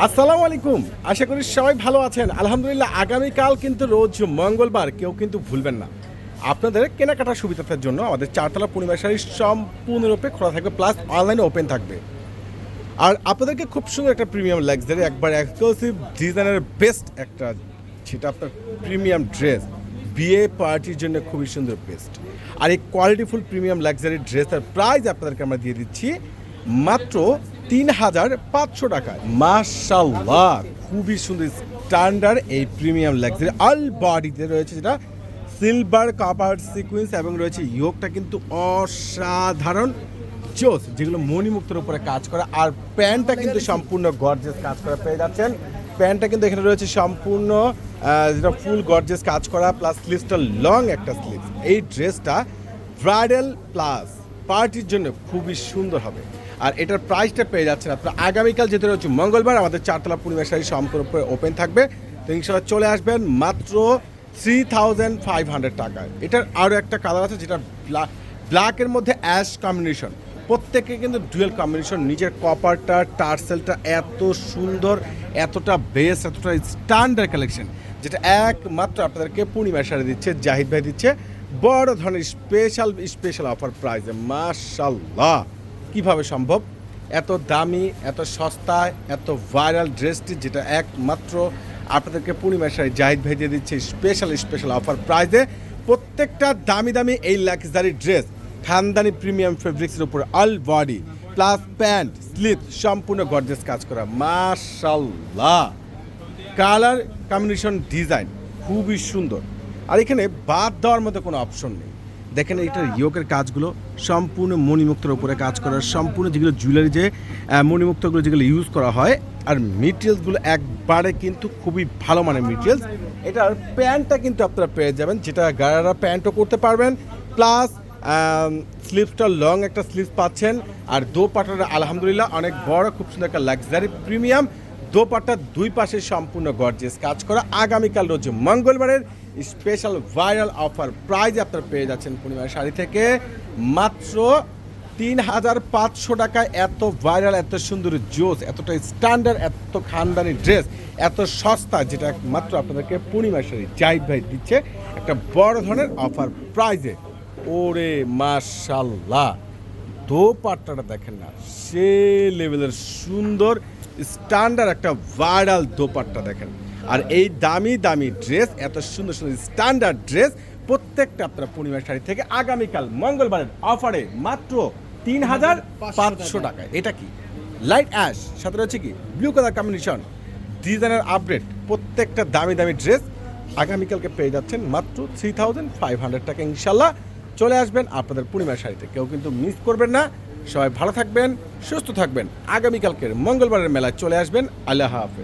আসসালামু আলাইকুম। আশা করি সবাই ভালো আছেন। আলহামদুলিল্লাহ, আগামীকাল কিন্তু রোজ মঙ্গলবার কেউ কিন্তু ভুলবেন না। আপনাদের কেনাকাটার সুবিধার জন্য আমাদের চারতলা পূর্ণিমা শাড়ি সম্পূর্ণরূপে খোলা থাকবে, প্লাস অনলাইনে ওপেন থাকবে। আর আপনাদেরকে খুব সুন্দর একটা প্রিমিয়াম লাক্সারি একবার এক্সক্লুসিভ ডিজাইনের বেস্ট একটা সেটা আপনার প্রিমিয়াম ড্রেস বিয়ে পার্টির জন্য খুবই সুন্দর বেস্ট আর এই কোয়ালিটিফুল প্রিমিয়াম লাক্সারি ড্রেসের প্রাইস আপনাদেরকে আমরা দিয়ে দিচ্ছি মাত্র তিন হাজার পাঁচশো টাকায়। মাশাল্লাহ খুবই সুন্দর স্ট্যান্ডার্ড এই প্রিমিয়াম লাক্সারি অল বডিতে রয়েছে যেটা সিলভার কাপার সিকুয়েন্স এবং রয়েছে ইয়োগটা কিন্তু অসাধারণ জোস যেগুলো মণিমুক্তর উপরে কাজ করা। আর প্যান্টটা কিন্তু সম্পূর্ণ গর্জেস কাজ করা, পেয়ে যাচ্ছেন। প্যান্টটা কিন্তু এখানে রয়েছে সম্পূর্ণ যেটা ফুল গর্জেস কাজ করা প্লাস স্লিভসটা লং একটা স্লিভস এই ড্রেসটা ব্রাইডাল প্লাস পার্টির জন্য খুবই সুন্দর হবে। আর এটার প্রাইসটা পেয়ে যাচ্ছেন আপনারা। আগামীকাল যেতে রয়েছে মঙ্গলবার, আমাদের চারতলা পূর্ণিমা সম্পূর্ণ ওপেন থাকবে। তো ইনশাল্লাহ চলে আসবেন মাত্র থ্রি থাউজেন্ড ফাইভ হান্ড্রেড টাকায়। এটার আরও একটা কালার আছে, যেটা ব্ল্যাকের মধ্যে অ্যাশ কম্বিনেশন প্রত্যেকে কিন্তু ডুয়েল কম্বিনেশন নিজের কপারটা টার্সেলটা এত সুন্দর, এতটা বেস এতটা স্ট্যান্ডার্ড কালেকশন যেটা একমাত্র আপনাদেরকে পূর্ণিমা শাড়ি দিচ্ছে, জাহিদ ভাই দিচ্ছে। বড় ধরনের স্পেশাল স্পেশাল অফার প্রাইজে মাশাল্লাহ কীভাবে সম্ভব? এত দামি, এত সস্তায় এত ভাইরাল ড্রেসটি যেটা একমাত্র আপনাদেরকে পূর্ণিমা শাড়ি জাহিদ ভাই দিয়ে দিচ্ছে স্পেশাল স্পেশাল অফার প্রাইজে প্রত্যেকটা দামি দামি এই লাক্সারি ড্রেস খানদানি প্রিমিয়াম ফেব্রিক্সের উপর all body plus pant slip সম্পূর্ণ গর্জেস কাজ করা। মাশাল্লাহ কালার কম্বিনেশন ডিজাইন খুবই সুন্দর। আর এখানে বাদ দেওয়ার মতো কোনো অপশন নেই। দেখেন এটার ইয়োকের কাজগুলো সম্পূর্ণ মণিমুক্তর উপরে কাজ করা, সম্পূর্ণ যেগুলো জুয়েলারি যে মণিমুক্তগুলো যেগুলো ইউজ করা হয়, আর মেটেরিয়ালসগুলো একবারে কিন্তু খুবই ভালো মানের মেটেরিয়ালস এটার প্যান্টটা কিন্তু আপনারা পেয়ে যাবেন, যেটা গাড়ারা প্যান্টও করতে পারবেন প্লাস স্লিপসটা লং একটা স্লিপস পাচ্ছেন, আর দো পাটার আলহামদুলিল্লাহ অনেক বড়, খুব সুন্দর একটা লাক্সারি প্রিমিয়াম দোপাট্টার দুই পাশে সম্পূর্ণ গর্জেস কাজ করা। আগামীকাল রোজ মঙ্গলবারের স্পেশাল ভাইরাল অফার প্রাইজ আপনারা পেয়ে যাচ্ছেন পূর্ণিমার শাড়ি থেকে। মাত্র তিন হাজার পাঁচশো টাকায় এত ভাইরাল এত সুন্দর জোস, এতটা স্ট্যান্ডার্ড এত খানদানি ড্রেস এত সস্তা, যেটা মাত্র আপনাদেরকে পূর্ণিমার শাড়ি জাহিদ ভাই দিচ্ছে। একটা বড় ধরনের অফার প্রাইজে ওরে মাশাল্লাহ! দোপাট্টাটা দেখেন না সে লেভেলের সুন্দর স্ট্যান্ডার্ড একটা ভাইরাল দোপাট্টা দেখেন। আর এই দামি দামি ড্রেস এত সুন্দর সুন্দর স্ট্যান্ডার্ড ড্রেস প্রত্যেকটা আপনার পূর্ণিমা শাড়ি থেকে আগামীকাল মঙ্গলবারের অফারে মাত্র তিন হাজার পাঁচশো টাকায় এটা কি? লাইট অ্যাশ সাথে রয়েছে কি? ব্লু কালার কম্বিনেশন ডিজাইনের আপডেট প্রত্যেকটা দামি দামি ড্রেস আগামীকালকে পেয়ে যাচ্ছেন মাত্র থ্রি থাউজেন্ড ফাইভ হান্ড্রেড টাকা ইনশাল্লাহ। চলে আসবেন আপনাদের পূর্ণিমার শাড়িতে। কেউ কিন্তু মিস করবেন না। সবাই ভালো থাকবেন, সুস্থ থাকবেন। আগামীকালকের মঙ্গলবারের মেলায় চলে আসবেন। আল্লাহ হাফেজ।